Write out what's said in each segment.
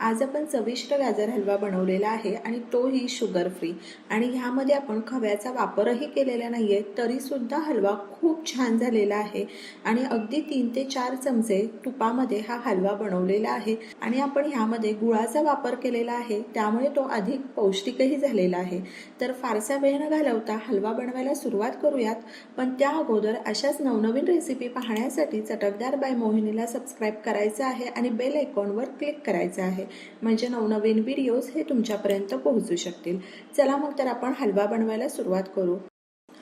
आज आपण चविष्ट गाजर हलवा बनवलेला आहे आणि तोही शुगर फ्री आणि ह्यामध्ये आपण खव्याचा वापरही केलेला नाही आहे तरीसुद्धा हलवा खूप छान झालेला आहे. आणि अगदी तीन ते चार चमचे तुपामध्ये हा हलवा बनवलेला आहे. आणि आपण ह्यामध्ये गुळाचा वापर केलेला आहे त्यामुळे तो अधिक पौष्टिकही झालेला आहे. तर फारसा वेळ न घालवता हलवा बनवायला सुरुवात करूयात. पण त्या अगोदर अशाच नवनवीन रेसिपी पाहण्यासाठी चटकदार बाय मोहिनीला सबस्क्राईब करायचं आहे आणि बेल आयकॉनवर क्लिक करायचं आहे. म्हणजे नवनवीन व्हिडिओज हे तुमच्यापर्यंत पोहोचू शकतील. चला मग तर आपण हलवा बनवायला सुरुवात करू.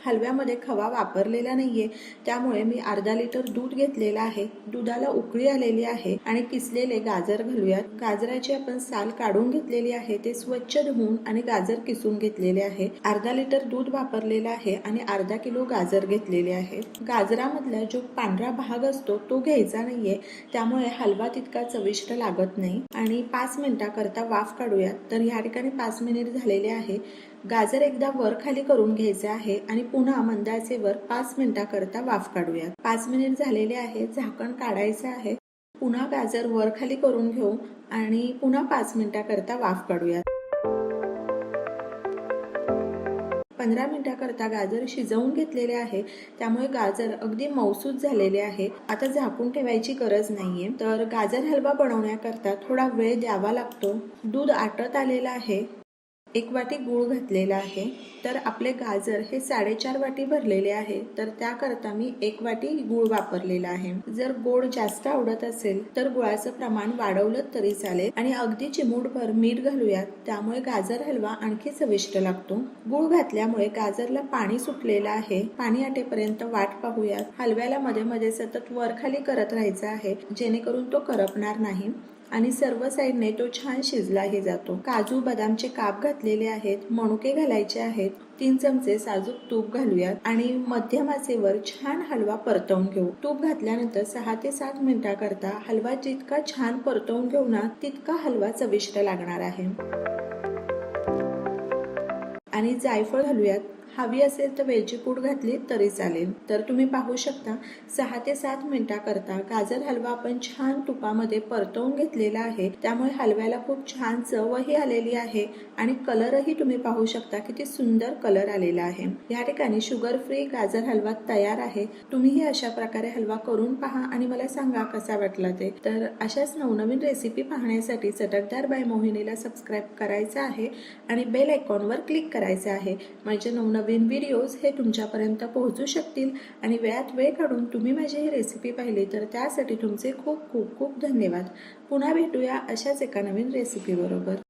हलव्यामध्ये खवा वापरलेला नाहीये. त्यामुळे मी अर्धा लिटर दूध घेतलेलं आहे. दुधाला उकळी आलेली आहे आणि किसलेले गाजर घालूयात. गाजराची आपण साल काढून घेतलेली आहे. ते स्वच्छ धुवून आणि गाजर किसून घेतलेले आहे. अर्धा लिटर दूध वापरलेलं आहे आणि अर्धा किलो गाजर घेतलेले आहे. गाजरामधला जो पांढरा भाग असतो तो घ्यायचा नाहीये. त्यामुळे हलवा तितका चविष्ट लागत नाही. आणि पाच मिनिटाकरता वाफ काढूयात. तर ह्या ठिकाणी पाच मिनिट झालेले आहे. गाजर एकदा वर खाली करून घ्यायचे आहे आणि पुन्हा मंदाचे वर पाच मिनिटाकरता वाफ काढूयात. पाच मिनिट झालेले आहे झाकण काढायचं आहे. पुन्हा गाजर वर खाली करून घेऊ आणि पुन्हा पाच मिनिटाकरता वाफ काढूयात. पंधरा मिनिटाकरता गाजर शिजवून घेतलेले आहे त्यामुळे गाजर अगदी मौसूद झालेले आहे. आता झाकून ठेवायची गरज नाहीये. तर गाजर हलवा बनवण्याकरता थोडा वेळ द्यावा लागतो. दूध आटत आलेलं आहे. एक वाटी गूळ घातलेला आहे. तर आपले गाजर हे साडेचार वाटी भरलेले आहे. तर त्याकरता मी एक वाटी गूळ वापरलेला आहे. जर गोड जास्त आवडत असेल तर गुळाचं प्रमाण वाढवलं तरी चालेल. आणि अगदी चिमूटभर मीठ घालूयात. त्यामुळे गाजर हलवा आणखी चविष्ट लागतो. गूळ घातल्यामुळे गाजरला पाणी सुटलेलं आहे. पाणी आटेपर्यंत वाट पाहूयात. हलव्याला मध्ये मध्ये सतत वर खाली करत राहायचं आहे. जेणेकरून तो करपणार नाही. आणि सर्व साईडने तो छान शिजलाही जातो. काजू बदामचे काप घातलेले आहेत मणुके घालायचे आहेत. तीन चमचे साजूक तूप घालूयात आणि मध्यम आचेवर छान हलवा परतवून घेऊ. तूप घातल्यानंतर सहा ते सात मिनिटाकरता हलवा जितका छान परतवून घेऊ ना तितका हलवा चविष्ट लागणार आहे. आणि जायफळ घालूयात. हवी असेल तर वेलची पूड घातली तरी चालेल. तर तुम्ही पाहू शकता सहा ते सात मिनिटाकरता गाजर हलवा आपण छान तुपामध्ये परतवून घेतलेला आहे. त्यामुळे हलव्याला खूप छान चवही आलेली आहे आणि कलरही तुम्ही पाहू शकता किती सुंदर कलर आलेला आहे. या ठिकाणी शुगर फ्री गाजर हलवा तयार आहे. तुम्हीही अशा प्रकारे हलवा करून पहा आणि मला सांगा कसा वाटला ते. तर अशाच नवनवीन रेसिपी पाहण्यासाठी चटकदार बाय मोहिनीला सबस्क्राईब करायचं आहे आणि बेल आयकॉनवर क्लिक करायचं आहे. म्हणजे नवनवीन नवीन व्हिडिओज हे तुमच्यापर्यंत पोहोचू शकतील. आणि वेळात वेळ काढून तुम्ही माझी ही रेसिपी पाहिली तर त्यासाठी तुमचे खूप खूप खूप धन्यवाद. पुन्हा भेटूया अशाच एका नवीन रेसिपीबरोबर